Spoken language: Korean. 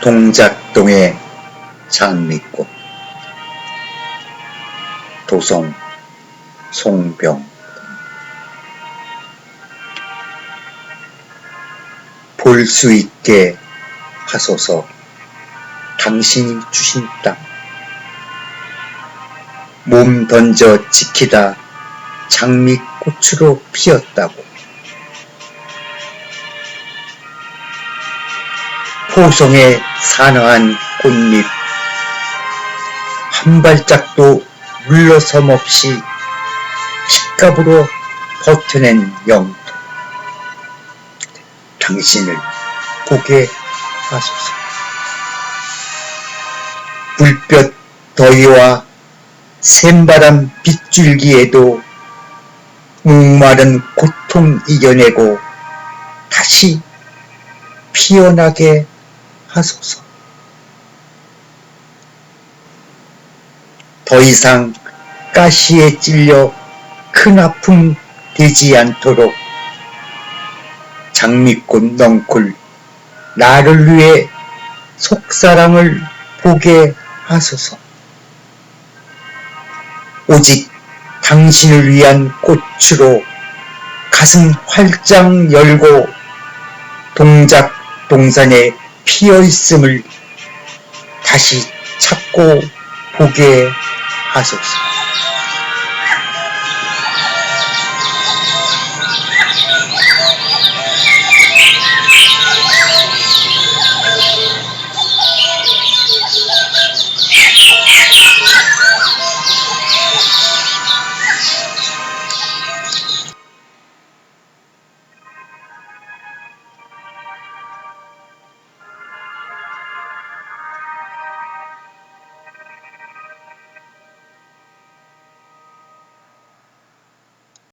동작동의 장미꽃 도성 송병. 볼 수 있게 하소서 당신이 주신 땅. 몸 던져 지키다 장미꽃으로 피었다고 포송의 산화한 꽃잎. 한 발짝도 물러섬 없이 핏값으로 버텨낸 영토. 당신을 보게 하소서. 불볕 더위와 샘바람 빗줄기에도 목마른 고통 이겨내고 다시 피어나게 하소서. 더 이상 가시에 찔려 큰 아픔 되지 않도록 장미꽃 넝쿨 나를 위해 속사랑을 보게 하소서. 오직 당신을 위한 꽃으로 가슴 활짝 열고 동작 동산에 피어 있음을 다시 찾고 보게 하소서.